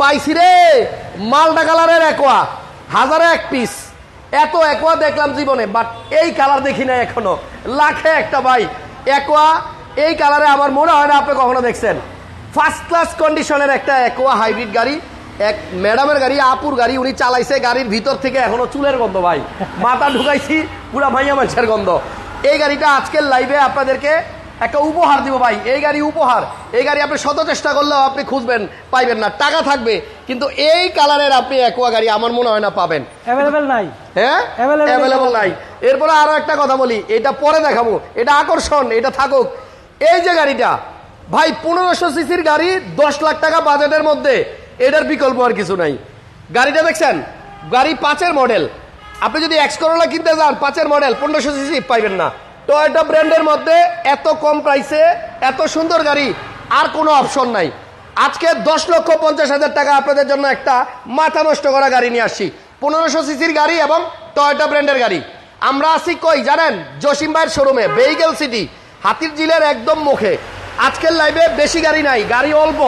পাইছি রে। মালটা কালারের একোয়া, হাজারে এক পিস এত একোয়া দেখলাম জীবনে বাট এই কালার দেখি না এখনও। লাখে একটা ভাই, একোয়া, এই কালারে আমার মনে হয় না আপনি কখনো দেখছেন। ফার্স্ট ক্লাস কন্ডিশনের একটা একোয়া হাইব্রিড গাড়ি, এক ম্যাডামের গাড়ি, আপুর গাড়ি, উনি চালাইছে গাড়ির ভিতর থেকে এখনও চুলের গন্ধ ভাই। মাথা ঢুকাইছি, পুরা ভাইয়া মানুষের গন্ধ। এই গাড়িটা আজকের লাইভে আপনাদেরকে একটা উপহার দিব ভাই এই গাড়ি উপহার। এই গাড়ি আপনি শত চেষ্টা করলেও আপনি খুঁজবেন পাইবেন না। টাকা থাকবে কিন্তু এই কালারের আপনি একোয়া গাড়ি আমার মনে হয় না পাবেন। অ্যাভেলেবেল নাই। হ্যাঁ? অ্যাভেলেবল নাই। এরপরে আরও একটা কথা বলি এটা পরে দেখাবো। এটা আকর্ষণ এটা থাকুক। এই যে গাড়িটা ভাই পনেরোশো সিসির গাড়ি দশ লাখ টাকা বাজেটের মধ্যে। এটার বিকল্প আর কিছু নাই। গাড়িটা দেখছেন? গাড়ি পাঁচের মডেল আপনি যদি এক্স করোলা কিনতে যান পাঁচের মডেল পনেরোশো সিসি পাইবেন না। টয়োটা ব্র্যান্ডের মধ্যে এত কম প্রাইসে এত সুন্দর গাড়ি, আর কোনো অপশন নাই। আজকে দশ লক্ষ পঞ্চাশ হাজার টাকা আপনাদের জন্য একটা মাথা নষ্ট করা গাড়ি নিয়ে আসছি। পনেরোশো সিসির গাড়ি এবং টয়োটা ব্র্যান্ডের গাড়ি। আমরা আছি কই জানেন? জসিম ভাইয়ের শোরুমে ভেহিকেল সিটি হাতির জিলের একদম মুখে। আজকের লাইভে বেশি গাড়ি নাই, গাড়ি অল্প,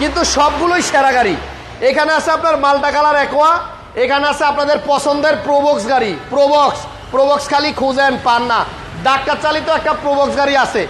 কিন্তু সবগুলোই সেরা গাড়ি। এখানে আছে আপনার মালটা কালার একোয়া এখানে আছে আপনাদের পছন্দের প্রোবক্স গাড়ি প্রোবক্স প্রোবক্স খালি খুঁজেন, পান না। ডাক্তার চালিত একটা প্রবক্স গাড়ি আছে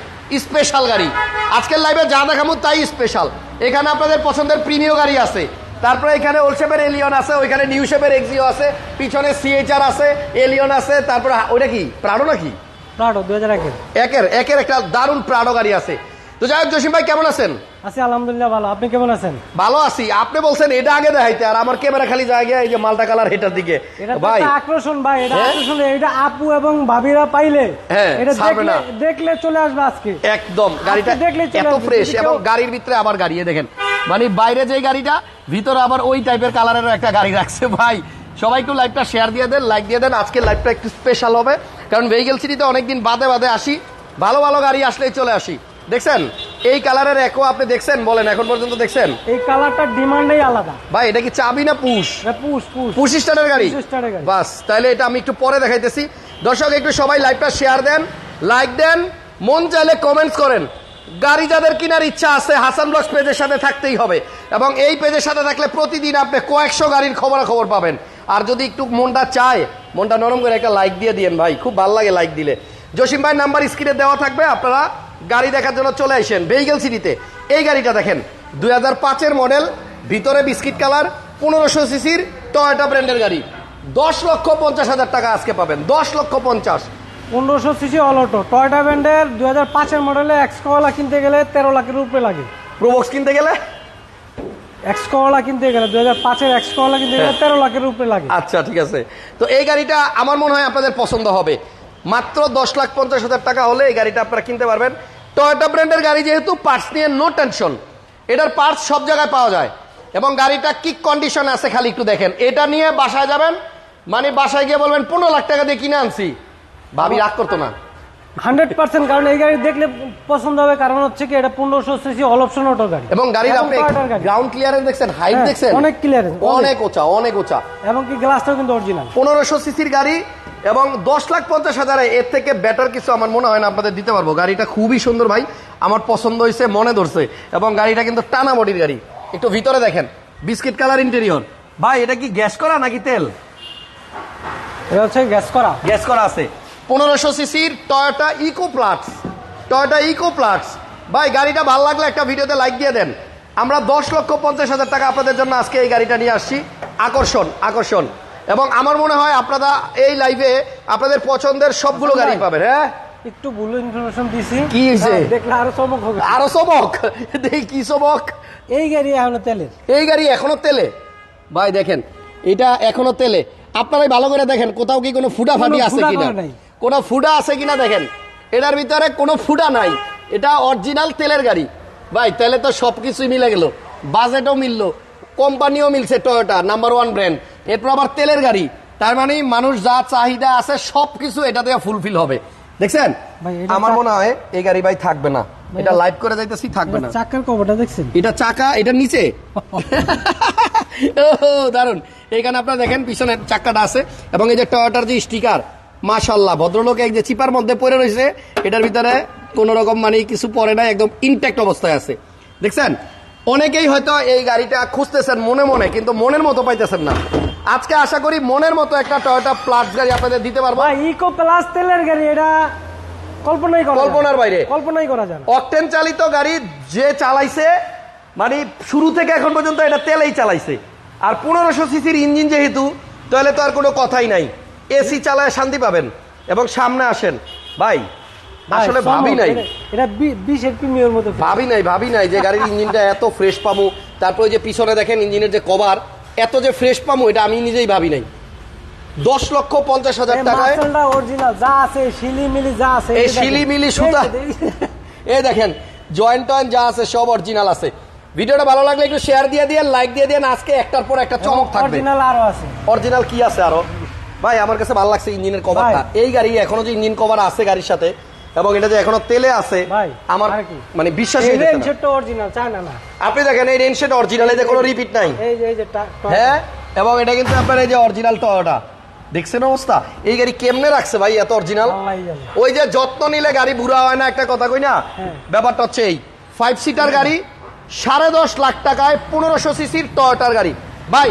স্পেশাল গাড়ি। আজকের লাইভে যা দেখাবো তাই স্পেশাল এখানে আপনাদের পছন্দের প্রিমিয় গাড়ি আছে। তারপরে এখানে ওল শেপের এলিয়ন আছে ওইখানে নিউ শেপের এক্সিও আছে পিছনে সিএইচআর আছে এলিয়ন আছে তারপরে ওইটা কি? প্রাডো নাকি? প্রাডো দু হাজার একের। একের একের একটা দারুণ প্রাডো গাড়ি আছে। তো যাই হোক জসিম ভাই কেমন আছেন? আছি আলহামদুলিল্লাহ ভালো। আপনি কেমন আছেন? ভালো আছি। আপনি বলছেন এটা আগে দেখাইতে আর আমার ক্যামেরা খালি জায়গায় এই যে মালটা কালার হেটার দিকে। ভাই। আকর্ষণ ভাই এটা হ্যাঁ? আকর্ষণ এটা আপু এবং ভাবিরা পাইলে হ্যাঁ, এটা দেখলে দেখলে চলে আসবে আজকে। একদম গাড়িটা এত ফ্রেশ এবং গাড়ির ভিতরে আবার গাড়ি দেখেন। মানে বাইরে যে গাড়িটা ভিতরে আবার ওই টাইপের কালারেরও একটা গাড়ি রাখছে ভাই। সবাই একটু লাইভটা শেয়ার দিয়ে দেন লাইক দিয়ে দেন। আজকে লাইভটা একটু স্পেশাল হবে। কারণ ভেহিকেল সিটিতে অনেকদিন বাদে বাদে আসি। ভালো ভালো গাড়ি আসলেই চলে আসি। দেখছেন? এই কালারের একো আপনি দেখছেন বলেন এখন পর্যন্ত দেখছেন? এই কালারটার ডিমান্ডই আলাদা। ভাই এটা কি চাবি না পুশ? Push push. পুশ স্টারের গাড়ি। বাস তাহলে এটা আমি একটু পরে দেখাইতেছি। দর্শক একটু সবাই লাইভটা শেয়ার দেন লাইক দেন মন চাইলে কমেন্টস করেন। গাড়ি যাদের কেনার ইচ্ছা আছে হাসান ব্লগস পেজের সাথে থাকতেই হবে। এবং এই পেজের সাথে থাকলে প্রতিদিন আপনি কয়েকশো গাড়ির খবরাখবর পাবেন। আর যদি একটু মনটা চায় মনটা নরম করে একটা লাইক দিয়ে দিয়েন ভাই খুব ভালো লাগে লাইক দিলে। জসিম ভাই নাম্বার স্ক্রিনে দেওয়া থাকবে আপনারা গাড়ি দেখার জন্য চলে আসেন ভেহিকেল সিটিতে এই গাড়িটা দেখেন দুই হাজার পাঁচের মডেল ভিতরে বিস্কিট কালার পনেরোশো সিসির টয়োটা ব্র্যান্ডের গাড়ি। দশ লক্ষ পঞ্চাশ হাজার টাকা আজকে পাবেন দশ লক্ষ পঞ্চাশ। পনেরোশো সিসি অল অটো টয়টা ব্র্যান্ডের দুই হাজার পাঁচের মডেলে এক্স কলা কিনতে গেলে তেরো লাখের উপরে লাগে। প্রবক্স কিনতে গেলে? এক্স কলা কিনতে গেলে দুই হাজার পাঁচের এক্স কলা কিনতে গেলে তেরো লাখের উপরে লাগে। আচ্ছা ঠিক আছে। তো এই গাড়িটা আমার মনে হয় আপনাদের পছন্দ হবে। মাত্র দশ লাখ পঞ্চাশ হাজার টাকা হলে এই গাড়িটা আপনারা কিনতে পারবেন। টয়োটা ব্র্যান্ডের গাড়ি যেহেতু পার্টস নিয়ে নো টেনশন এটার পার্টস সব জায়গায় পাওয়া যায়। এবং গাড়িটা কি কন্ডিশন আছে খালি একটু দেখেন। এটা নিয়ে বাসায় যাবেন মানে বাসায় গিয়ে বলবেন, পনেরো লাখ টাকা দিয়ে কিনে আনছি। ভাবি রাগ করতো না। হান্ড্রেড পার্সেন্ট কারণ এই গাড়ি দেখলে পছন্দ হবে কারণ হচ্ছে কি এটা পনেরোশো সিসি অল অপশন অটো গাড়ি। এবং গাড়ির আপনি গ্রাউন্ড ক্লিয়ারেন্স দেখছেন হাইট হ্যাঁ, দেখছেন? অনেক অনেক। অনেক উঁচা অনেক উঁচা এবং কি গ্লাসটাও কিন্তু অরিজিনাল পনেরোশো সিসির গাড়ি এবং দশ লাখ পঞ্চাশ হাজারে এর থেকে বেটার কিছু আমার মনে হয় না আপনাদের দিতে পারব। গাড়িটা খুবই সুন্দর ভাই আমার পছন্দ হয়েছে মনে ধরছে। এবং গাড়িটা কিন্তু টানা বডির গাড়ি। একটু ভিতরে দেখেন বিস্কিট কালার ইন্টেরিয়র ভাই এটা কি গ্যাস করা নাকি তেল? এটা হচ্ছে গ্যাস করা। গ্যাস করা আছে। পনেরোশো সিসির Toyota Echo Platz Toyota Echo Platz ভাই গাড়িটা ভালো লাগলে একটা ভিডিওতে লাইক দিয়ে দেন। আমরা দশ লক্ষ পঞ্চাশ হাজার টাকা আপনাদের জন্য আজকে এই গাড়িটা নিয়ে আসছি। আকর্ষণ আকর্ষণ। এবং আমার মনে হয় আপনারা এই লাইভে আপনাদের পছন্দের সবগুলো গাড়ি পাবেন হ্যাঁ? একটু ভুল ইনফরমেশন দিছি। কি? হ্যাঁ, দেখলে আরও চমক হবে। আরও চমক? দেখি কি চমক? এই গাড়ি এখনও তেলের এই গাড়ি এখনও তেলে? ভাই দেখেন এটা এখনও তেলে। আপনারাই ভালো করে দেখেন কোথাও কি কোনো ফুটা ফাটি আছে কিনা। কোনো ফুডা আছে কিনা দেখেন। এটার ভিতরে কোনো ফুডা নাই। এটা অরিজিনাল তেলের গাড়ি। ভাই তাহলে তো সব কিছুই মিলে গেল। বাজেটও মিললো। কোম্পানিও মিলছে টয়োটা নাম্বার ওয়ান ব্র্যান্ড এরপর আবার তেলের গাড়ি। তার মানে মানুষ যা চাহিদা আছে সব কিছু এটা এটাতে ফুলফিল হবে। দেখছেন? আমার মনে হয় এই গাড়ি ভাই থাকবে না। এটা লাইভ করে যাইতেছি থাকবে না। চাকার কভারটা দেখছেন? এটা চাকা এটা নিচে। ও দারুণ এইখানে আপনারা দেখেন পিছনের চাকাটা আছে। এবং এই যে টয়োটার যে স্টিকার মাশাল্লাহ ভদ্রলোক এক যে চিপার মধ্যে পড়ে রয়েছে এটার ভিতরে কোন রকম মানে কিছু পরে না একদম ইনট্যাক্ট অবস্থায় আছে। দেখছেন? অনেকেই হয়তো এই গাড়িটা খুঁজতেছেন মনে মনে কিন্তু মনের মতো পাইতেছেন না। আজকে আশা করি মনের মতো একটা টয়োটা প্লাস গাড়ি আপনাদের দিতে পারব। ইকো প্লাস তেলের গাড়ি এটা কল্পনাই করা কল্পনার বাইরে। কল্পনাই করা যায় অকটেন চালিত গাড়ি যে চালাইছে মানে শুরু থেকে এখন পর্যন্ত এটা তেলেই চালাইছে। আর পনেরোশো সিসির ইঞ্জিন যেহেতু তাহলে তো আর কোনো কথাই নাই। এসি চালায় শান্তি পাবেন এবং সামনে আসেন। ভাই আসলে ভাবি নাই। এটা- এটা বি- বিশের প্রিমিয়র মতো ভাবি নাই ভাবি নাই যে গাড়ির ইঞ্জিনটা এত ফ্রেশ পামু তারপরে যে পিছনে দেখেন ইঞ্জিনের যে কভার এত যে ফ্রেশ পামু এটা আমি নিজেই ভাবি নাই। দশ লক্ষ পঞ্চাশ হাজার টাকায় যা আছে শিলিমিলি যা আছে এই দেখেন। শিলিমিলি সুতা। এই দেখেন। জয়েন্ট টয়েন্ট যা আছে সব অরিজিনাল আছে। ভিডিওটা ভালো লাগলে একটু শেয়ার দিয়ে দিয়ে লাইক দিয়ে দিয়ে আজকে একটার পর একটা চমক থাকবে। অরিজিনাল আরও আছে। অরিজিনাল কি আছে আরও? ভাই আমার কাছে ভালো লাগছে ইঞ্জিনের কভারটা এই গাড়ি এখনও যে ইঞ্জিন কভার আছে গাড়ির সাথে এবং এটা যে এখনও তেলে আছে আমার? মানে বিশ্বাস এই সেটটা অরিজিনাল চায় না না। আপনি দেখেন এই সেট অরিজিনাল এই যে কোনো রিপিট নাই। এই যে এই যে হ্যাঁ? এবং এটা কিন্তু আপনার এই যে অরিজিনাল টয়োটা দেখছেন অবস্থা? এই গাড়ি কেমনে রাখছে ভাই এত অরিজিনাল ওই যে যত্ন নিলে গাড়ি বুড়া হয় না একটা কথা কই না? হ্যাঁ। ব্যাপারটা হচ্ছে এই। ফাইভ সিটার গাড়ি সাড়ে দশ লাখ টাকায় পনেরোশো সিসির টয়োটার গাড়ি। ভাই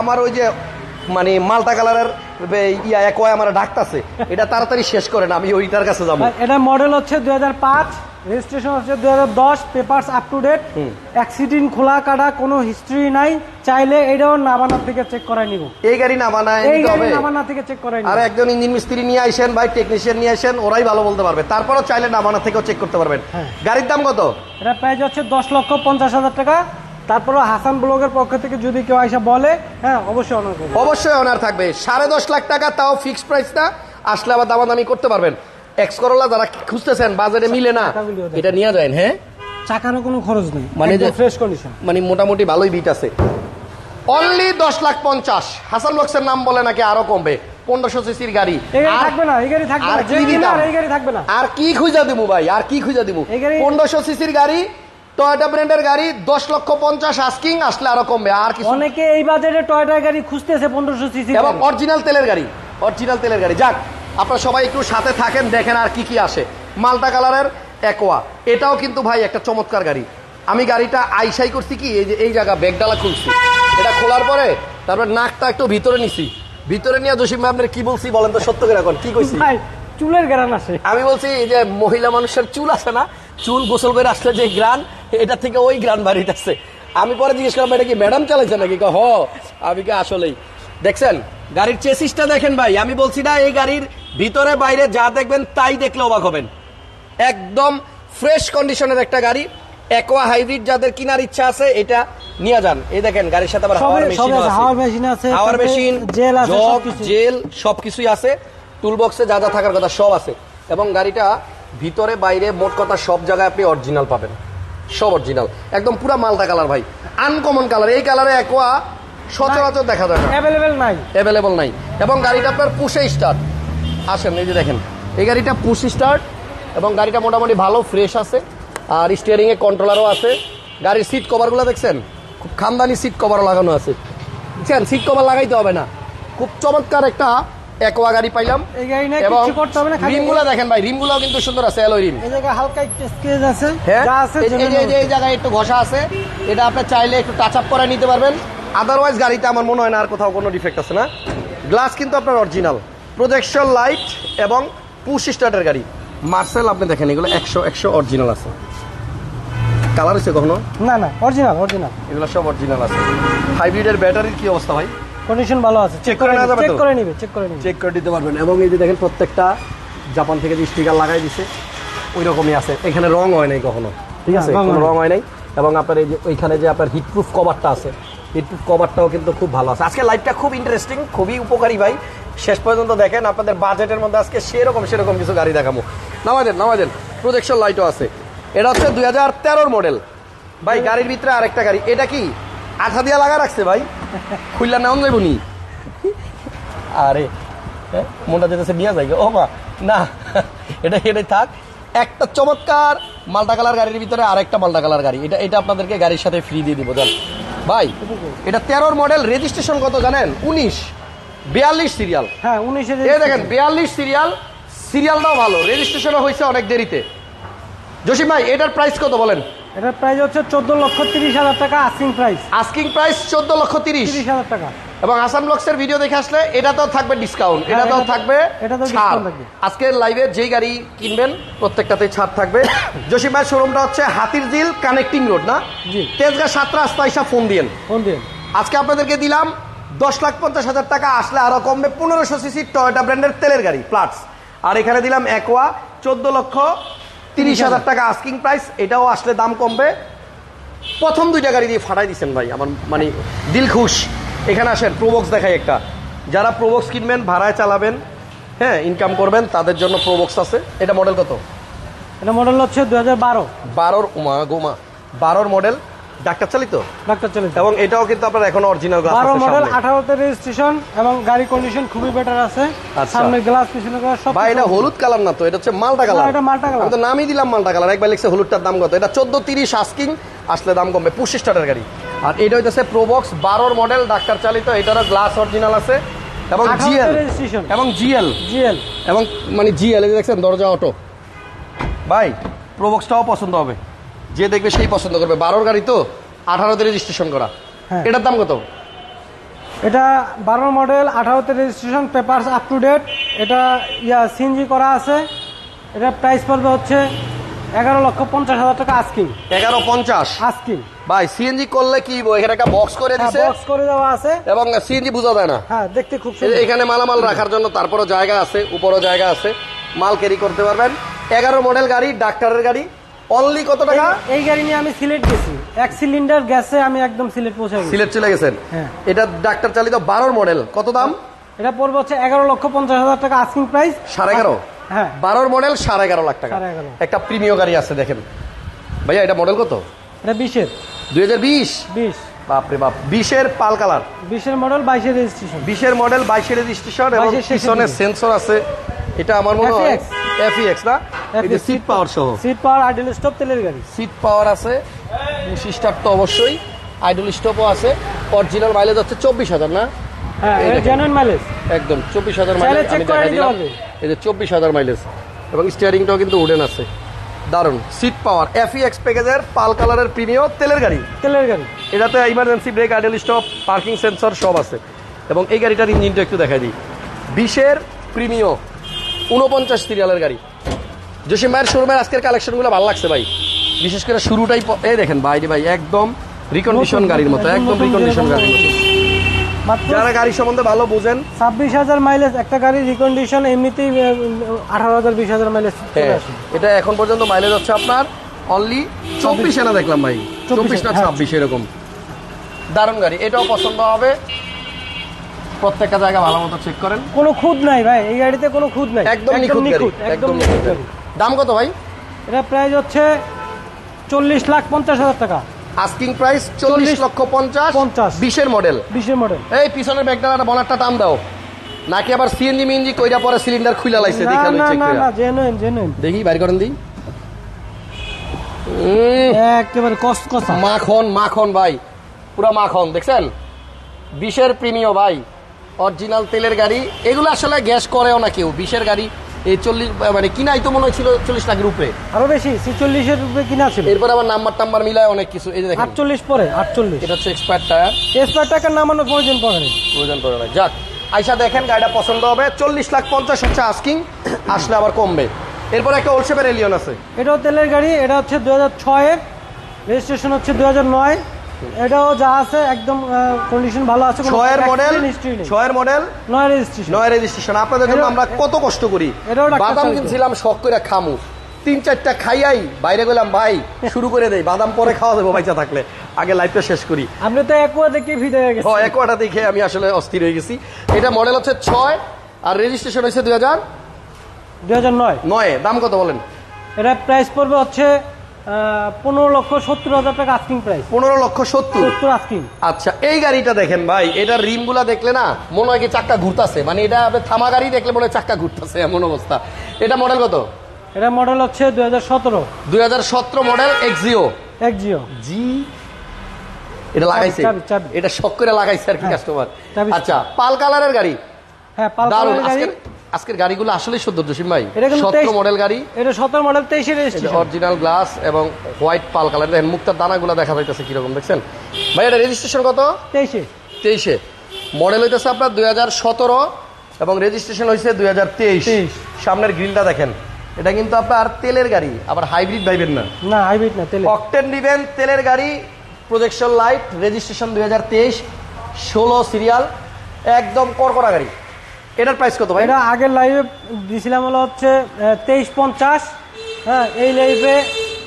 আমার ওই যে মানে মালটা কালারের ইয়া এক আমার ডাকতাছে। এটা তাড়াতাড়ি শেষ করেন আমি ওইটার কাছে যাব। এটা মডেল হচ্ছে দুই হাজার পাঁচ রেজিস্ট্রেশন হচ্ছে দুই হাজার দশ papers up to date accident খোলা কাটা কোনো হিস্ট্রি নাই চাইলে এটাও নাবানা থেকে চেক করাই নিব। এই গাড়ি না বানায় এই গাড়ি নাবানা থেকে চেক করাই নিব। আর একজন ইঞ্জিন মিস্ত্রি নিয়ে আসেন ভাই টেকনিশিয়ান নিয়ে আসেন ওরাই ভালো বলতে পারবে। তারপরও চাইলে থেকেও চেক করতে পারবেন। হ্যাঁ। গাড়ির দাম কত? এটা প্রাইস হচ্ছে দশ লক্ষ পঞ্চাশ হাজার টাকা। তারপরে হাসান ব্লগের পক্ষ থেকে যদি কেউ এসে বলে হ্যাঁ অবশ্যই অনার করব। অবশ্যই অনার থাকবে। সাড়ে দশ লাখ টাকা তাও ফিক্সড প্রাইসটা আসলে আবার দামাদামি করতে পারবেন। এক্স করোলা যারা খুঁজতেছেন বাজারে মিলে না এটা নিয়ে যায় হ্যাঁ? চাকারও কোনো খরচ নেই মানে যে- ফ্রেশ কন্ডিশন মানে মোটামুটি ভালোই বিট আছে। অনলি দশ লাখ পঞ্চাশ। হাসান বক্সের নাম বলে নাকি আরও কমবে। পনেরোশো সিসির গাড়ি। থাকবে না এই গাড়ি থাকবে আর না না। আর কি খুঁজা দিব ভাই? আর কি খুঁজা দিব পনেরোশো সিসির গাড়ি টয়োটা ব্র্যান্ডের গাড়ি দশ লক্ষ পঞ্চাশ আস্কিং আসলে আরও কমবে আর কিছু অনেকে এই বাজেটে টয়টা গাড়ি খুঁজতেছে পনেরোশো সিসি এবং অরিজিনাল তেলের গাড়ি অরিজিনাল তেলের গাড়ি। যাক আপনারা সবাই একটু সাথে থাকেন দেখেন আর কি কি আসে। মালটা কালারের একোয়া এটাও কিন্তু ভাই একটা চমৎকার গাড়ি। আমি গাড়িটা আইসাই করছি কি এই যে এই জায়গা ব্যাগডালা খুলছি। এটা খোলার পরে তারপর নাকটা একটু ভিতরে নিছি। ভিতরে নিয়ে জসিম ভাই আপনার কি বলছি বলেন তো সত্য করে এখন কি কইছি? চুলের গ্রান আসে। আমি বলছি এই যে মহিলা মানুষের চুল আছে না চুল গোসল করে আসলে যে গ্রান এটা থেকে ওই গ্রান বাড়িতেছে আমি পরে জিজ্ঞেস করলাম এটা কি ম্যাডাম চালাইছে নাকি? হ আমি কি আসলেই। দেখছেন গাড়ির চেসিসটা দেখেন ভাই আমি বলছি না এই গাড়ির ভিতরে বাইরে যা দেখবেন তাই দেখলে অবাক হবেন। একদম ফ্রেশ কন্ডিশনের একটা গাড়ি একোয়া হাইব্রিড যাদের কেনার ইচ্ছা আছে এটা নিয়ে যান। এই দেখেন গাড়ির সাথে আবার হাওয়ার মেশিন আছে, হাওয়ার মেশিন আছে, হাওয়ার মেশিন জেল আছে, সবকিছু। জেল সবকিছুই আছে। টুল বক্সে যা যা থাকার কথা সব আছে। এবং গাড়িটা ভিতরে বাইরে মোট কথা সব জায়গায় আপনি অরিজিনাল পাবেন। সব অরিজিনাল একদম পুরা মালটা কালার ভাই। আনকমন কালার এই কালারে একোয়া সচরাচর দেখা যায় না। অ্যাভেলেবেল নাই। অ্যাভেলেবল নাই। এবং গাড়িটা আপনার পুষে স্টার্ট আসেন এই যে দেখেন। এই গাড়িটা পুশ স্টার্ট এবং গাড়িটা মোটামুটি ভালো ফ্রেশ আছে। আর স্টিয়ারিং এ কন্ট্রোলারও আছে। গাড়ির সিট কভারগুলো দেখছেন? খুব খানদানি সিট কভারও লাগানো আছে। বুঝছেন? সিট কভার লাগাইতে হবে না। খুব চমৎকার একটা একোয়া গাড়ি পাইলাম। এই গাড়ি নিয়ে এবং কিছু করতে হবে না, রিমগুলো দেখেন ভাই রিমগুলো কিন্তু সুন্দর আছে অ্যালয় রিম। এই জায়গায় হালকা একটু স্কেচ আছে হ্যাঁ? যা আছে এই যে- এই জায়গায় একটু ঘষা আছে। এটা আপনি চাইলে একটু টাচ আপ করে নিতে পারবেন। আদারওয়াইজ গাড়িতে আমার মনে হয় না আর কোথাও কোনো ডিফেক্ট আছে না। গ্লাস কিন্তু আপনার অরিজিনাল প্রজেকশন লাইট এবং পুশ স্টার্টের গাড়ি। মার্সেল আপনি দেখেন এগুলো একশো একশো অরিজিনাল আছে। কালার হচ্ছে কখনো? না না অরিজিনাল অরিজিনাল এগুলো সব অরিজিনাল আছে। হাইব্রিডের ব্যাটারির কি অবস্থা ভাই? কন্ডিশন ভালো আছে Check করে নেওয়া যাবে চেক করে নিবে চেক করে নিবে। চেক করে দিতে পারবেন। এবং এই যে দেখেন প্রত্যেকটা জাপান থেকে যে স্টিকার লাগাই দিছে ওই রকমই আছে। এখানে রং হয় নাই কখনো। ঠিক আছে? রং কোনো হয় রং হয় নাই। এবং আপনার এই যে ওইখানে যে আপনার হিটপ্রুফ কভারটা আছে হিটপ্রুফ কভারটাও কিন্তু খুব ভালো আছে। আজকে লাইভটা খুব ইন্টারেস্টিং খুবই উপকারী ভাই। শেষ পর্যন্ত দেখেন আপনাদের বাজেটের মধ্যে আজকে সেরকম সেরকম কিছু গাড়ি দেখাবো। নামাই দেন নামাই প্রজেকশন লাইটও আছে। এটা হচ্ছে দুই হাজার তেরোর মডেল ভাই গাড়ির ভিতরে আরেকটা গাড়ি। এটা কি? আঠা দিয়া লাগা রাখছে ভাই। খুললা নাম যাইব নি। আরে হ্যাঁ, মনটা যেতেছে নিয়ে যায় ও মা না এটা এটাই থাক। একটা চমৎকার মালটা কালার গাড়ির ভিতরে আরেকটা মালটা কালার গাড়ি। এটা এটা আপনাদেরকে গাড়ির সাথে ফ্রি দিয়ে দিব জান ভাই এটা তেরোর মডেল রেজিস্ট্রেশন কত জানেন? উনিশ। বিয়াল্লিশ সিরিয়াল হ্যাঁ উনিশে এই দেখেন বিয়াল্লিশ সিরিয়াল সিরিয়ালটাও ভালো রেজিস্ট্রেশনও হয়েছে অনেক দেরিতে। জসিম ভাই এটার প্রাইস কত বলেন? এটার প্রাইস হচ্ছে চোদ্দ লক্ষ তিরিশ হাজার টাকা আস্কিং প্রাইস আস্কিং প্রাইস চোদ্দ লক্ষ তিরিশ। তিরিশ হাজার টাকা। এবং আসাম ব্লগসের ভিডিও দেখে আসলে এটা তো থাকবে ডিসকাউন্ট হ্যাঁ, এটা তো থাকবে এটা ছাড়। আজকের লাইভে যেই গাড়ি কিনবেন প্রত্যেকটাতে ছাড় থাকবে। জসিম ভাই শোরুমটা হচ্ছে হাতির জিল কানেক্টিং রোড না? জি। তেজগা সাত রাস্তা ইসা ফোন দিয়েন। ফোন দিন আজকে আপনাদেরকে দিলাম দশ লাখ পঞ্চাশ হাজার টাকা আসলে আরও কমবে পনেরোশো সিসি টয়োটা ব্র্যান্ডের তেলের গাড়ি প্লাটস আর এখানে দিলাম একোয়া চোদ্দ লক্ষ তিরিশ হাজার টাকা আস্কিং প্রাইস এটাও আসলে দাম কমবে। প্রথম দুইটা গাড়ি দিয়ে ফাটাই দিচ্ছেন ভাই আমার মানে দিল খুশ। এখানে আসেন প্রোবক্স দেখাই একটা। যারা প্রোবক্স কিনবেন ভাড়ায় চালাবেন হ্যাঁ ইনকাম করবেন তাদের জন্য প্রোবক্স আছে। এটা মডেল কত? এটা মডেল হচ্ছে দু হাজার বারো। বারোর উমা গোমা বারোর মডেল ডাক্তার চালিত? ডাক্তার চলে এবং এটাও কিন্তু আপনার এখন অরিজিনাল গ্লাস আছে মডেল সামনে। আঠারোতে রেজিস্ট্রেশন এবং গাড়ি কন্ডিশন খুবই বেটার আছে। সামনের গ্লাস পিছনে গ্লাস সব ভাই এটা হলুদ কালার না তো? এটা হচ্ছে মালটা কালার এটা মাল্টা কালার। আমি তো নামই দিলাম মালটা কালার একবার লিখছে হলুদটার দাম কত? এটা চোদ্দ তিরিশ আস্কিং আসলে দাম কমবে। পঁচিশ টাকার গাড়ি। আর এটা হইতেছে প্রোবক্স বারোর মডেল ডাক্তার চালিত। এটারও গ্লাস অরিজিনাল আছে। এবং 18 জিএল। এবং জিএল জিএল এবং মানে জিএল এই দেখছেন দরজা অটো ভাই প্রোবক্সটাও পছন্দ হবে। যে দেখবে সেই পছন্দ করবে। বারোর গাড়ি তো আঠারোতে রেজিস্ট্রেশন করা। হ্যাঁ। এটার দাম কত? এটা বারো মডেল আঠারোতে registration papers up to date এটা ইয়া সিএনজি করা আছে। এটা প্রাইস পড়বে হচ্ছে এগারো লক্ষ পঞ্চাশ হাজার টাকা আস্কিং এগারো পঞ্চাশ? আস্কিং ভাই সিএনজি করলে কি? এখানে একটা বক্স করে দিছে। বক্স করে দেওয়া আছে। এবং সিএনজি বোঝা যায় না। হ্যাঁ দেখতে খুব সুন্দর। এখানে মালামাল রাখার জন্য তারপরও জায়গা আছে উপরও জায়গা আছে। মাল ক্যারি করতে পারবেন। এগারো মডেল গাড়ি ডাক্তারের গাড়ি। অনলি কত টাকা? এই- গাড়ি নিয়ে আমি সিলেট গেছি। এক সিলিন্ডার গ্যাসে আমি একদম সিলেট পৌঁছে গেছি। সিলেট চলে গেছেন? হ্যাঁ। এটা ডাক্তার চালিত বারোর মডেল। কত দাম? এটা পড়বে হচ্ছে এগারো লক্ষ পঞ্চাশ হাজার টাকা আস্কিং প্রাইস সাড়ে এগারো? হ্যাঁ। বারোর মডেল সাড়ে এগারো লাখ টাকা। একটা প্রিমিয় গাড়ি আছে দেখেন। ভাইয়া এটা মডেল কত? এটা বিশের। দুই হাজার বিশ? বিশ। বাপরে বাপ বিশের পাল কালার। বিশের মডেল বাইশের রেজিস্ট্রেশন বিশের মডেল বাইশের রেজিস্ট্রেশন এবং পিছনে সেন্সর আছে। এটা আমার মনে হয় এফিএক্স না? এই যে সিট পাওয়ার সহ। সিট পাওয়ার আইডল স্টপ তেলের গাড়ি। সিট পাওয়ার আছে। স্টার তো অবশ্যই। আইডল স্টপও আছে। অরিজিনাল মাইলেজ হচ্ছে চব্বিশ হাজার না? হ্যাঁ একদম চব্বিশ হাজার মাইলেজ আমি দেখা দিলাম। এই যে চব্বিশ হাজার মাইলেজ এবং স্টিয়ারিংটাও কিন্তু উডেন আছে। দারুণ। সিট পাওয়ার এফিএক্স প্যাকেজের পাল কালারের প্রিমিয় তেলের গাড়ি। তেলের গাড়ি। এটাতে emergency brake idle stop parking sensor সব আছে। এবং এই গাড়িটার ইঞ্জিনটা একটু দেখাই দিই। বিশের প্রিমিয় উনপঞ্চাশ সিরিয়ালের গাড়ি। জসিম ভাইয়ের শোরুমের আজকের কালেকশনগুলো ভালো লাগছে ভাই। বিশেষ করে শুরুটাই এই দেখেন ভাই ভাই একদম রিকন্ডিশন গাড়ির মতো একদম রিকন্ডিশন গাড়ির মতো। যারা গাড়ি সম্বন্ধে ভালো বোঝেন। ছাব্বিশ হাজার মাইলেজ একটা গাড়ি রিকন্ডিশন এমনিতেই আঠারো হাজার বিশ হাজার মাইলেজ হ্যাঁ এটা এখন পর্যন্ত মাইলেজ হচ্ছে আপনার অনলি চব্বিশ না দেখলাম ভাই। চব্বিশ না হ্যাঁ। ছাব্বিশ এরকম। দারুণ গাড়ি এটাও পছন্দ হবে। প্রত্যেকটা জায়গা ভালো মতো চেক করেন। কোনো খুদ নাই ভাই এই গাড়িতে কোনো খুদ নাই। একদম নিখুঁত গাড়ি একদম নিখুঁত দাম কত ভাই? এটা প্রাইস হচ্ছে চল্লিশ লাখ পঞ্চাশ হাজার টাকা। আস্কিং প্রাইস চল্লিশ 40 লক্ষ পঞ্চাশ পঞ্চাশ। বিশের মডেল বিশের মডেল এই পিছনের ব্যাগটা বনারটা টান দাও। নাকি আবার সিএনজি মিএনজি কইরা পরে সিলিন্ডার খুইলা লাইছে না না না না জেনুইন জেনুইন দেখি বাইর করেন উম, একেবারে কস কষা মাখন মাখন ভাই। পুরা মাখন দেখছেন? বিশের প্রিমিয় ভাই। অরিজিনাল তেলের গাড়ি। এগুলো আসলে গ্যাস করেও না কেউ। বিশের গাড়ি এই চল্লিশ মানে কিনাই তো মনে হচ্ছিল চল্লিশ লাখের উপরে। আরও বেশি ছিচল্লিশের উপরে কিনা ছিল। এরপর আবার নাম্বার টাম্বার মিলায় অনেক কিছু। এই যে দেখেন। আটচল্লিশ পরে আটচল্লিশ। এটা হচ্ছে এক্সপায়ার টায়ার এসপার টাকার নামানোর প্রয়োজন পড়ে না। প্রয়োজন পড়ে না। যাক আইসা দেখেন গাড়িটা পছন্দ হবে। চল্লিশ লাখ পঞ্চাশ হচ্ছে আস্কিং আসলে আবার কমবে। এরপর একটা ওলসেপের এলিয়ন আছে। এটাও তেলের গাড়ি এটা হচ্ছে দু হাজার ছয়ের। রেজিস্ট্রেশন হচ্ছে দু হাজার নয়। এটাও যা আছে একদম কন্ডিশন ভালো আছে কোনো ছয়ের মডেল accident history ছয়ের মডেল নয় রেজিস্ট্রেশন নয় রেজিস্ট্রেশন আপনাদের জন্য আমরা কত কষ্ট করি। বাদাম কিনছিলাম শখ করে খামু। তিন চারটা খাইয়াই বাইরে গেলাম ভাই শুরু করে দেই বাদাম পরে খাওয়া দেবো বাইচা থাকলে। আগে লাইফটা শেষ করি। আপনি তো একুয়া দেখে ভিড়ে হয়ে গেছে। ও একটা দেখে আমি আসলে অস্থির হয়ে গেছি। এটা মডেল হচ্ছে ছয় আর রেজিস্ট্রেশন হয়েছে দুই হাজার দু হাজার নয়। নয় দাম কত বলেন? এটা প্রাইস পড়বে হচ্ছে পনেরো লক্ষ সত্তর হাজার টাকা আস্কিং প্রাইস পনেরো লক্ষ সত্তর? সত্তর আস্কিং আচ্ছা এই গাড়িটা দেখেন ভাই এটার রিমগুলা দেখলে না মনে হয় কি চাক্কা ঘুরতাছে? মানে এটা থামা গাড়ি দেখলে মনে হয় চাক্কা ঘুরতাছে এমন অবস্থা। এটা মডেল কত? এটা মডেল হচ্ছে দু হাজার সতেরো। দুই হাজার সতেরো মডেল এক্সিও এক জিও জি এটা লাগাইছে। এটা শখ করে লাগাইছে আর কি হ্যাঁ, কাস্টমার আচ্ছা পাল কালারের গাড়ি? হ্যাঁ পাল কালারের গাড়ি। আজকের গাড়িগুলো আসলে সুন্দর জসিম ভাই। এটা সতেরো মডেল গাড়ি। এটা সতেরো মডেল তেইশের অরিজিনাল গ্লাস এবং হোয়াইট পাল কালার দেখেন মুক্তার দানাগুলো দেখা যাইতেছে কীরকম দেখছেন? ভাই এটা রেজিস্ট্রেশন কত? তেইশে। তেইশে। মডেল হইতেছে আপনার দুই হাজার সতেরো এবং রেজিস্ট্রেশন হয়েছে দুই হাজার তেইশ। তেইশ। সামনের গ্রিলটা দেখেন। এটা কিন্তু আপনার তেলের গাড়ি আবার হাইব্রিড ভাইবেন না। না হাইব্রিড না তেলে অকটেন দিবেন তেলের গাড়ি প্রজেকশন লাইট রেজিস্ট্রেশন দুই হাজার তেইশ ষোলো সিরিয়াল একদম করকরা গাড়ি। এটার প্রাইস কত ভাই? এটা আগের লাইভে দিয়েছিলাম হলো হচ্ছে তেইশ পঞ্চাশ। হ্যাঁ এই লাইভে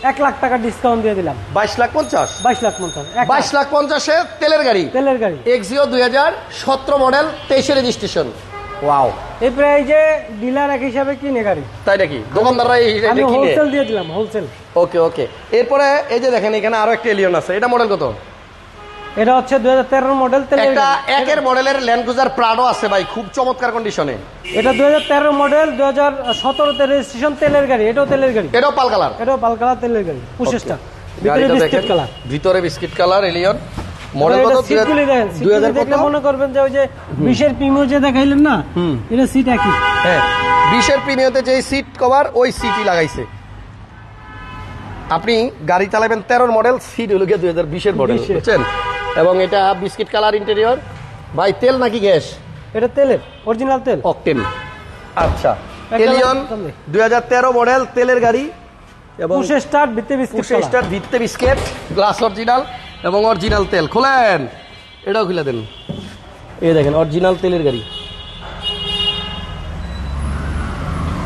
এক লাখ টাকা ডিসকাউন্ট দিয়ে দিলাম। বাইশ লাখ পঞ্চাশ? বাইশ লাখ পঞ্চাশ বাইশ লাখ পঞ্চাশে তেলের গাড়ি? তেলের গাড়ি। এক্সিও দুই হাজার সতেরো মডেল তেইশে রেজিস্ট্রেশন ওয়াও এই প্রাইজে ডিলার এক হিসাবে কিনে গাড়ি। তাই নাকি? দোকানদাররা এই- এটা আমি হোলসেল দিয়ে দিলাম হোলসেল ওকে ওকে এরপরে এই যে দেখেন এখানে আরও একটা এলিয়ন আছে। এটা মডেল কত? এটা হচ্ছে দুই হাজার তেরো মডেল তেলের একটা গাড়ি। একের মডেলের ল্যান্ড ক্রুজার প্রাডো আছে ভাই খুব চমৎকার কন্ডিশনে এটা মডেল রেজিস্ট্রেশন তেলের গাড়ি এটাও তেলের গাড়ি। এটাও পাল কালার এটাও পাল কালার তেলের গাড়ি ভিতরে বিস্কিট কালার ভিতরে বিস্কিট কালার এলিয়ন মডেল কত? সিটগুলি দেখেন দুই হাজার সিটগুলি কত? মনে করবেন যে ওই যে বিশের প্রিমিও যে দেখাইলেন না এটা সিট একই। হ্যাঁ বিশের প্রিমিয়তে যে সিট কভার ওই সিটই লাগাইছে। আপনি গাড়ি চালাবেন তেরোর মডেল সিট হলো গিয়ে দুই হাজার বিশের মডেল 20 বুঝছেন? এবং এটা বিস্কিট কালার ইন্টেরিয়র ভাই তেল নাকি গ্যাস? এটা তেলের অরিজিনাল তেল। অকটেন আচ্ছা। এলিয়ন। দুই হাজার তেরো মডেল তেলের গাড়ি এবং পুষে স্টার্ট ভিত্তি বিস্কিট স্টার ভিত্তে বিস্কিট গ্লাস অরিজিনাল এবং অরিজিনাল তেল। খোলেন! এটাও খুলে দেন। এই দেখেন অরিজিনাল তেলের গাড়ি।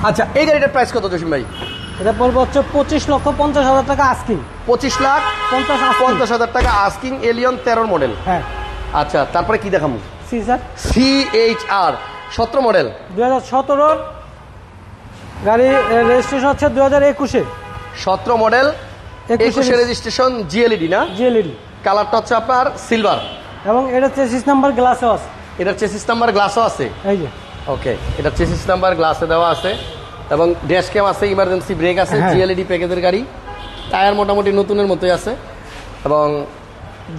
আচ্ছা এই গাড়িটার প্রাইস কত জসিম ভাই? এটা পড়বে হচ্ছে পঁচিশ লক্ষ পঞ্চাশ হাজার টাকা আস্কিং। পঁচিশ লাখ পঞ্চাশ পঞ্চাশ হাজার টাকা আস্কিং এলিয়ন তেরোর মডেল হ্যাঁ। আচ্ছা তারপরে কি দেখাবো? C sir. C H R সতেরো মডেল দুই হাজার সতেরোর গাড়ি রেজিস্ট্রেশন হচ্ছে দুই হাজার একুশে। সতেরো মডেল একুশে একুশে রেজিস্ট্রেশন জিএলইডি না? জিএলইডি কালারটা হচ্ছে আপনার সিলভার এবং এটা চেসিস নাম্বার গ্লাসও আছে। এটার চেসিস নাম্বার গ্লাসও আছে? এই যে। ওকে এটা চেসিস নাম্বার গ্লাসে দেওয়া আছে। এবং ড্যাশ ক্যাম আছে ইমার্জেন্সি ব্রেক আছে। জিএলইডি প্যাকেজের গাড়ি। টায়ার মোটামুটি নতুনের মতোই আছে। এবং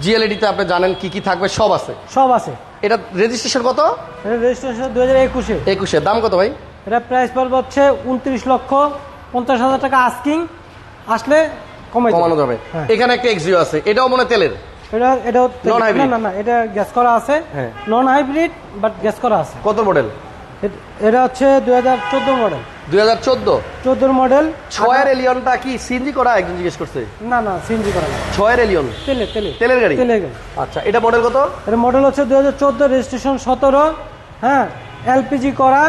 জিএলইডিতে আপনি জানেন কি কি থাকবে সব আছে। সব আছে। এটা রেজিস্ট্রেশন কত? রেজিস্ট্রেশন দুই হাজার একুশে। একুশে। দাম কত ভাই? এটা প্রাইস পড়বে হচ্ছে উনত্রিশ লক্ষ পঞ্চাশ হাজার টাকা আস্কিং আসলে কমে কমানো যাবে। হ্যাঁ। এখানে একটা এক্সিও আছে। এটাও মনে তেলের? এটা এটা Non-hybrid? না না না এটা গ্যাস করা আছে। হ্যাঁ। নন হাইব্রিড বাট গ্যাস করা আছে। কত মডেল এটা হচ্ছে দুই হাজার চোদ্দ মডেল। দুই হাজার চোদ্দ? চোদ্দোর মডেল। ছয়ের এলিয়নটা কি সিএনজি করা একজন জিজ্ঞেস করছে? না না সিএনজি করা না। ছয়ের এলিয়ন? তেলে তেলে তেলের গাড়ি? তেলের গাড়ি। আচ্ছা এটা মডেল কত? এটা মডেল হচ্ছে দুই হাজার চোদ্দ রেজিস্ট্রেশন সতেরো হ্যাঁ এলপিজি করা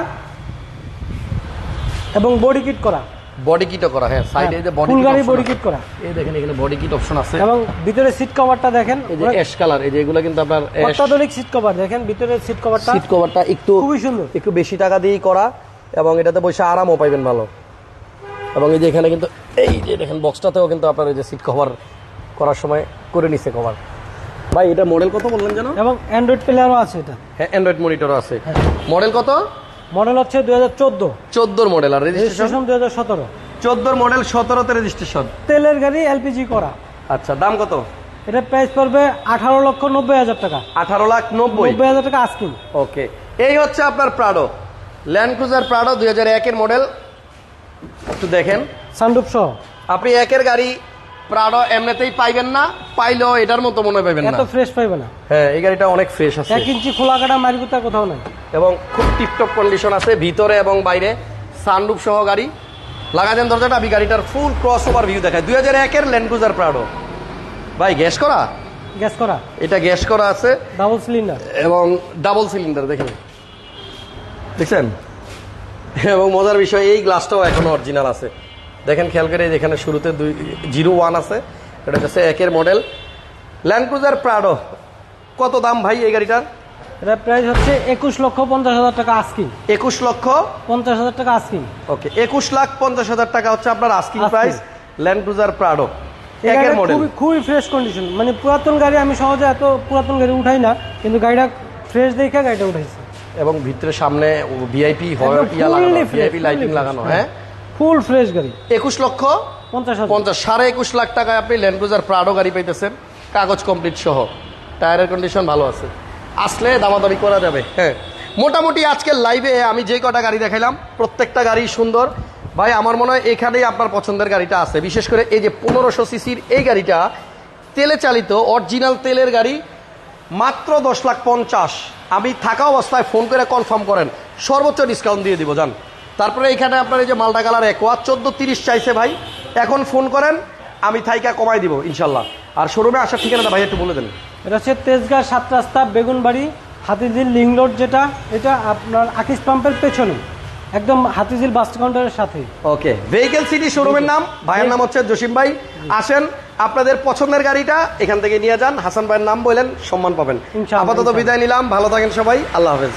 এবং বডি কিট করা। বডি কিটও করা হ্যাঁ সাইডে যে বডি ফুল গাড়ি বডি কিট করা। এই দেখেন এখানে বডি কিট অপশন আছে। এবং ভিতরে সিট কভারটা দেখেন এই যে অ্যাশ কালার এই যে এগুলো কিন্তু আপনার অত্যাধুনিক সিট কভার দেখেন ভিতরে সিট কভারটা সিট কভারটা একটু খুবই সুন্দর। একটু বেশি টাকা দিয়েই করা এবং এটাতে বসে আরামও পাইবেন ভালো। এবং এই যে এখানে কিন্তু এই যে দেখেন বক্সটাতেও কিন্তু আপনার এই যে সিট কভার করার সময় করে নিছে কভার ভাই এটা মডেল কত বললেন যেন? এবং অ্যান্ড্রয়েড প্লেয়ারও আছে এটা। হ্যাঁ অ্যান্ড্রয়েড মনিটরও আছে। হ্যাঁ। মডেল কত? মডেল হচ্ছে দুই হাজার চোদ্দ। চোদ্দোর মডেল আর রেজিস্ট্রেশন দুই হাজার সতেরো। চোদ্দোর মডেল সতেরোতে রেজিস্ট্রেশন তেলের গাড়ি এলপিজি করা। আচ্ছা দাম কত? এটা প্রাইস পড়বে আঠারো লক্ষ নব্বই হাজার টাকা। আঠারো লাখ নব্বই? নব্বই হাজার টাকা আস্কিং। ওকে এই হচ্ছে আপনার প্রাডো ল্যান্ড ক্রুজার প্রাডো দুই হাজার একের মডেল। একটু দেখেন। সানরুফ সহ। আপনি একের গাড়ি প্রাডো এমনিতেই পাইবেন না পাইলেও এটার মতো মনে পাইবেন না। এত ফ্রেশ পাইবে না। হ্যাঁ এই গাড়িটা অনেক ফ্রেশ আছে। এক ইঞ্চি খোলা কাটা মারিকুতা কোথাও নাই। এবং খুব টিপটপ কন্ডিশন আছে ভিতরে এবং বাইরে। সানরুফ সহ গাড়ি। লাগা দেন দরজাটা আমি গাড়িটার ফুল ক্রস ওভার ভিউ দেখায় দুই হাজার একের ল্যান্ড ক্রুজার প্রাডো ভাই গ্যাস করা? গ্যাস করা। এটা গ্যাস করা আছে। ডাবল সিলিন্ডার এবং ডাবল সিলিন্ডার দেখেন। দেখছেন? এবং মজার বিষয় এই গ্লাসটাও এখনও অরিজিনাল আছে। দেখেন খেয়াল করে যেখানে শুরুতে দুই জিরো ওয়ান আছে এটা হচ্ছে একের মডেল ল্যান্ড ক্রুজার প্রাডো কত দাম ভাই এই গাড়িটার? এটা প্রাইস হচ্ছে একুশ লক্ষ পঞ্চাশ হাজার টাকা আস্কিং একুশ লক্ষ? পঞ্চাশ হাজার টাকা আস্কিং ওকে একুশ লাখ পঞ্চাশ হাজার টাকা হচ্ছে আপনার asking. Price Land Cruiser Prado একের মডেল খুবই ফ্রেশ কন্ডিশন মানে পুরাতন গাড়ি আমি সহজে এত পুরাতন গাড়ি উঠাই না কিন্তু গাড়িটা ফ্রেশ দেখে গাড়িটা উঠাইছে। এবং ভিতরে সামনে ভিআইপি fresh, ভিআইপি লাইটিং লাগানো হ্যাঁ? ফুল ফ্রেশ গাড়ি। একুশ লক্ষ পঞ্চাশ পঞ্চাশ সাড়ে একুশ লাখ টাকায় আপনি ল্যান্ড ক্রুজার প্রাডো গাড়ি পাইতেছেন। কাগজ কমপ্লিট সহ। টায়ারের কন্ডিশন ভালো আছে। আসলে দামাদামি করা যাবে। হ্যাঁ। মোটামুটি আজকের লাইভে আমি যে কটা গাড়ি দেখাইলাম প্রত্যেকটা গাড়ি সুন্দর। ভাই আমার মনে হয় এখানেই আপনার পছন্দের গাড়িটা আছে। বিশেষ করে এই যে পনেরোশো সিসির এই গাড়িটা তেলে চালিত অরিজিনাল তেলের গাড়ি মাত্র দশ লাখ পঞ্চাশ। আমি থাকা অবস্থায় ফোন করে কনফার্ম করেন। সর্বোচ্চ ডিসকাউন্ট দিয়ে দিব যান তারপরে এখানে আপনার এই যে মালটা কালার একোয়া চোদ্দ তিরিশ চাইছে ভাই। এখন ফোন করেন আমি থাইকা কমাই দিব ইনশাল্লাহ। আর শোরুমে আসার ঠিকানাটা ভাই একটু বলে দেন। এটা হচ্ছে তেজগাঁ সাত রাস্তা বেগুনবাড়ি হাতিঝিল লিং রোড যেটা এটা আপনার আকিস পাম্পের পেছনে। একদম হাতিঝিল বাস কাউন্টারের সাথে। ওকে ভেহিকেল সিটি শোরুমের নাম ভাইয়ের নাম হচ্ছে জসিম ভাই। আসেন আপনাদের পছন্দের গাড়িটা এখান থেকে নিয়ে যান। হাসান ভাইয়ের নাম বললেন সম্মান পাবেন। আপাতত বিদায় নিলাম ভালো থাকেন সবাই আল্লাহ হাফেজ।